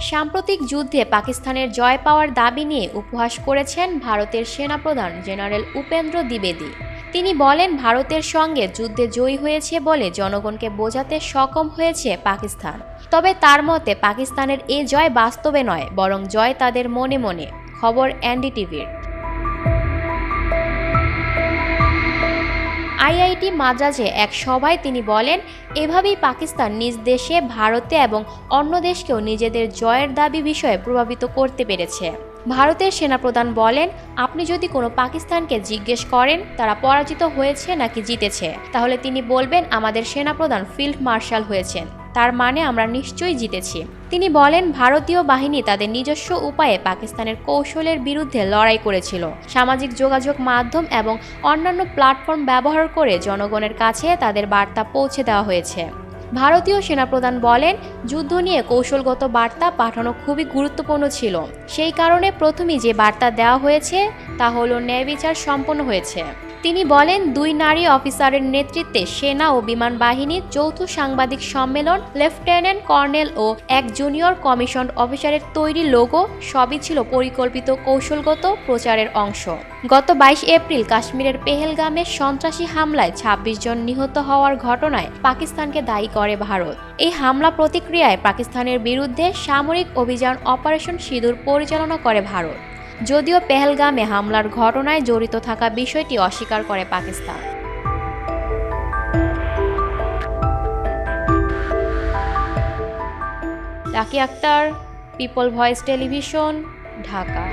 সাম্প্রতিক যুদ্ধে পাকিস্তানের জয় পাওয়ার দাবি নিয়ে উপহাস করেছেন ভারতের সেনাপ্রধান জেনারেল উপেন্দ্র দ্বিবেদী। তিনি বলেন, ভারতের সঙ্গে যুদ্ধে জয়ী হয়েছে বলে জনগণকে বোঝাতে সক্ষম হয়েছে পাকিস্তান। তবে তার মতে, পাকিস্তানের এ জয় বাস্তবে নয়, বরং জয় তাদের মনে মনে। খবর এনডিটিভির। আইআইটি মাদ্রাজে এক সভায় তিনি বলেন, এভাবেই পাকিস্তান নিজ দেশে, ভারতে এবং অন্য দেশকেও নিজেদের জয়ের দাবি বিষয়ে প্রভাবিত করতে পেরেছে। ভারতের সেনাপ্রধান বলেন, আপনি যদি কোনো পাকিস্তানকে জিজ্ঞেস করেন, তারা পরাজিত হয়েছে নাকি জিতেছে। তাহলে তিনি বলবেন, আমাদের সেনাপ্রধান ফিল্ড মার্শাল হয়েছেন। তার মানে আমরা নিশ্চয়ই জিতেছি। তিনি বলেন, ভারতীয় বাহিনী তাদের নিজস্ব উপায়ে পাকিস্তানের কৌশলের বিরুদ্ধে লড়াই করেছিল। সামাজিক যোগাযোগ মাধ্যম এবং অন্যান্য প্ল্যাটফর্ম ব্যবহার করে জনগণের কাছে তাদের বার্তা পৌঁছে দেওয়া হয়েছে। ভারতীয় সেনাপ্রধান বলেন, যুদ্ধ নিয়ে কৌশলগত বার্তা পাঠানো খুবই গুরুত্বপূর্ণ ছিল। সেই কারণে প্রথমেই যে বার্তা দেওয়া হয়েছে, তা হল ন্যায় বিচার সম্পন্ন হয়েছে। তিনি বলেন, দুই নারী অফিসারের নেতৃত্বে সেনা ও বিমান বাহিনীর যৌথ সাংবাদিক সম্মেলন, লেফটেন্যান্ট কর্নেল ও এক জুনিয়র কমিশন অফিসারের তৈরি লোগো সবই ছিল পরিকল্পিত কৌশলগত প্রচারের অংশ। গত বাইশ এপ্রিল কাশ্মীরের পেহেলগামে সন্ত্রাসী হামলায় ২৬ জন নিহত হওয়ার ঘটনায় পাকিস্তানকে দায়ী করে ভারত। এই হামলা প্রতিক্রিয়ায় পাকিস্তানের বিরুদ্ধে সামরিক অভিযান অপারেশন সিঁদুর পরিচালনা করে ভারত। যদিও পেহেলগামে হামলার ঘটনায় জড়িত থাকা বিষয়টি অস্বীকার করে Pakistan. Raki Akhtar, people voice television, Dhaka.